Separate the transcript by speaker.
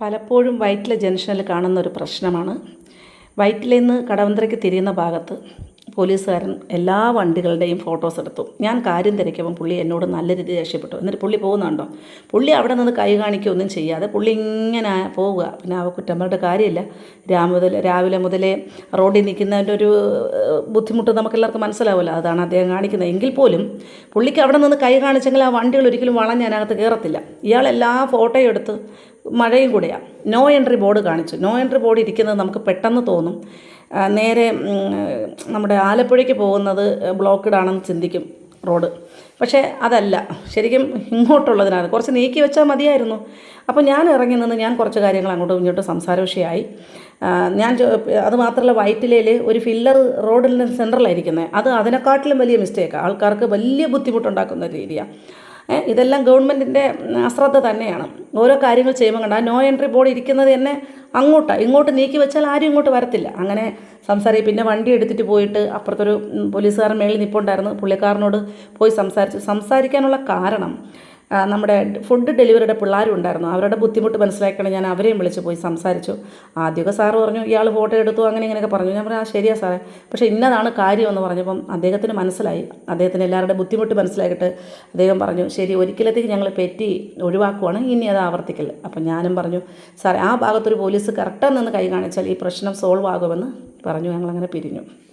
Speaker 1: പലപ്പോഴും വൈറ്റില ജംഗ്ഷനിൽ കാണുന്ന ഒരു പ്രശ്നമാണ്. വൈറ്റിലയിൽ നിന്ന് കടവന്ത്രയ്ക്ക് തിരിയുന്ന ഭാഗത്ത് പോലീസുകാരൻ എല്ലാ വണ്ടികളുടെയും ഫോട്ടോസ് എടുത്തു. ഞാൻ കാര്യം തിരക്കിയപ്പം പുള്ളി എന്നോട് നല്ല രീതിയിൽ രക്ഷപ്പെട്ടു. എന്നിട്ട് പുള്ളി പോകുന്നുണ്ടോ? പുള്ളി അവിടെ നിന്ന് കൈ കാണിക്കുകയൊന്നും ചെയ്യാതെ പുള്ളി ഇങ്ങനെ പോവുക. പിന്നെ അവ കുറ്റം പറഞ്ഞിട്ട് കാര്യമില്ല. രാവിലെ മുതൽ രാവിലെ മുതലേ റോഡിൽ നിൽക്കുന്നതിന്റെ ഒരു ബുദ്ധിമുട്ട് നമുക്കെല്ലാവർക്കും മനസ്സിലാവില്ല അതാണ് അദ്ദേഹം കാണിക്കുന്നത്. എങ്കിൽ പോലും പുള്ളിക്ക് അവിടെ നിന്ന് കൈ കാണിച്ചെങ്കിൽ ആ വണ്ടികൾ ഒരിക്കലും വളഞ്ഞ് അതിനകത്ത് കയറത്തില്ല. ഇയാൾ എല്ലാ ഫോട്ടോയും എടുത്ത് മഴയും കൂടെയാണ് നോ എൻട്രി ബോർഡ് കാണിച്ചു. നോ എൻട്രി ബോർഡ് ഇരിക്കുന്നത് നമുക്ക് പെട്ടെന്ന് തോന്നും. നേരെ നമ്മുടെ ആലപ്പുഴയ്ക്ക് പോകുന്നത് ബ്ലോക്കഡ് ആണെന്ന് ചിന്തിക്കും റോഡ് പക്ഷേ അതല്ല. ശരിക്കും ഇങ്ങോട്ടുള്ളതിനാണ്. കുറച്ച് നീക്കി വെച്ചാൽ മതിയായിരുന്നു. അപ്പോൾ ഞാൻ ഇറങ്ങി നിന്ന് ഞാൻ കുറച്ച് കാര്യങ്ങൾ അങ്ങോട്ടും ഇങ്ങോട്ടും സംസാര വിഷയമായി ഞാൻ അത് മാത്രമല്ല വൈറ്റിലയിൽ ഒരു ഫില്ലർ റോഡിൽ സെന്ററിലായിരിക്കുന്നത് അത് അതിനെക്കാട്ടിലും വലിയ മിസ്റ്റേക്കാണ് ആൾക്കാർക്ക് വലിയ ബുദ്ധിമുട്ടുണ്ടാക്കുന്ന രീതിയാണ് ഇതെല്ലാം ഗവൺമെന്റിന്റെ അശ്രദ്ധ തന്നെയാണ്. ഓരോ കാര്യങ്ങൾ ചെയ്യുമ്പോൾ കണ്ട നോ എൻട്രി ബോർഡ് ഇരിക്കുന്നത് തന്നെ അങ്ങോട്ടാണ് ഇങ്ങോട്ട് നീക്കി വെച്ചാൽ ആരും ഇങ്ങോട്ട് വരത്തില്ല. അങ്ങനെ സംസാരിക്കും പിന്നെ വണ്ടി എടുത്തിട്ട് പോയിട്ട് അപ്പുറത്തൊരു പോലീസുകാരൻ മേളിൽ നിൽപ്പുണ്ടായിരുന്നു പുള്ളിക്കാരനോട് പോയി സംസാരിച്ചു സംസാരിക്കാനുള്ള കാരണം നമ്മുടെ ഫുഡ് ഡെലിവറിയുടെ പിള്ളേരും ഉണ്ടായിരുന്നു. അവരുടെ ബുദ്ധിമുട്ട് മനസ്സിലാക്കണം ഞാൻ അവരെയും വിളിച്ച് പോയി സംസാരിച്ചു. ആദ്യമൊക്കെ സാറ് പറഞ്ഞു ഇയാൾ ഫോട്ടോ എടുത്തു അങ്ങനെ ഇങ്ങനെയൊക്കെ പറഞ്ഞു. ഞാൻ പറഞ്ഞു ആ ശരിയാ സാറേ പക്ഷേ ഇന്നതാണ് കാര്യം എന്ന് പറഞ്ഞപ്പം അദ്ദേഹത്തിന് മനസ്സിലായി. അദ്ദേഹത്തിന് എല്ലാവരുടെ ബുദ്ധിമുട്ട് മനസ്സിലാക്കിയിട്ട് അദ്ദേഹം പറഞ്ഞു ശരി ഒരിക്കലത്തേക്ക് ഞങ്ങൾ പെറ്റി ഒഴിവാക്കുവാണ്. ഇനി അത് ആവർത്തിക്കൽ അപ്പം ഞാനും പറഞ്ഞു സാറേ ആ ഭാഗത്തൊരു പോലീസ് കറക്റ്റാണെന്ന് കൈ കാണിച്ചാൽ ഈ പ്രശ്നം സോൾവ് ആകുമെന്ന്. പറഞ്ഞു ഞങ്ങളങ്ങനെ പിരിഞ്ഞു.